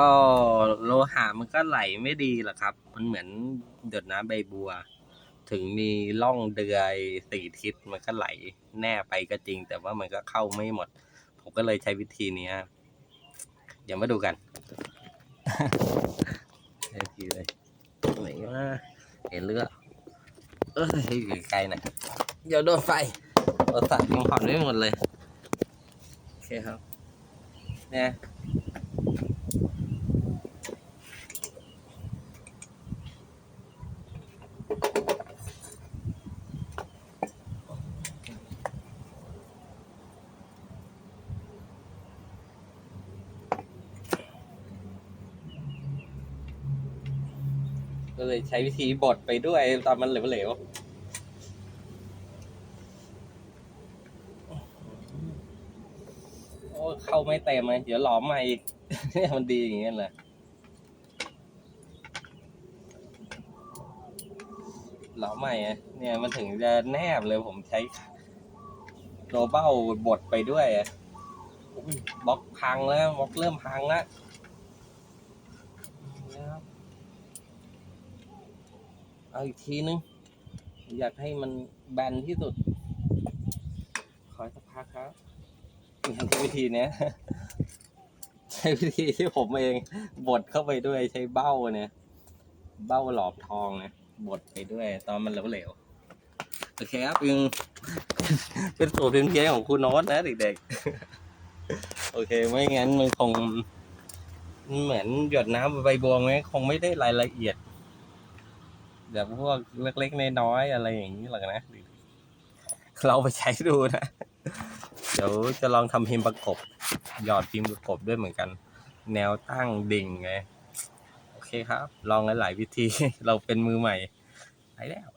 ก็โลหะมันก็ไหลไม่ดีหรอกครับ มันเหมือนหยดน้ำใบบัว ถึงมีร่องเดือยสี่ทิศมันก็ไหลแน่ไปก็จริง แต่ว่ามันก็เข้าไม่หมด ผมก็เลยใช้วิธีนี้ยเดี๋ยวมาดูกันใช้วิธีเลยไหนว่าเห็นเลือดเอ้ยอยู่ไกลหนะเดี๋ยวโดนไฟโทรศัพท์ยังผ่อนไม่หมดเลย โอเคครับเนี่ย ก็เลยใช้วิธีบดไปด้วยตอนมันเหลวๆโอ้เข้าไม่เต็มเลยเดี๋ยวหลอมมาอีกเนี่ยมันดีอย่างเงี้ยเลยหลอมใหม่อะเนี่ยมันถึงจะแนบเลยผมใช้โรเบ้าบดไปด้วยอะอุ้ยบล็อกพังแล้วบล็อกเริ่มพังแล้วนะครับ เอาอีกทีนึง อยากให้มันแบนที่สุด ขอสักพักครับนี่ใช้วิธีเนี้ยใช้วิธีที่ผมเองบดเข้าไปด้วยใช้เบ้าเนี่ย เบ้าหลอมทองเนี่ยบดไปด้วย ตอนมันเหลวๆโอเคครับยังเป็นสูตรเพียนๆของคุณโน้ตนะเด็กๆ โอเคไม่งั้นมันคงเหมือนหยดน้ำใบบัวไหมคงไม่ได้รายละเอียด แบบพวกเล็กๆน้อยๆอะไรอย่างนี้หรอกนะเราไปใช้ดูนะ เดี๋ยวจะลองทำพิมพ์ประกบ หยอดพิมพ์ประกบด้วยเหมือนกัน แนวตั้งดิ่งไง โอเคครับ ลองหลายๆวิธี เราเป็นมือใหม่ไปแล้ว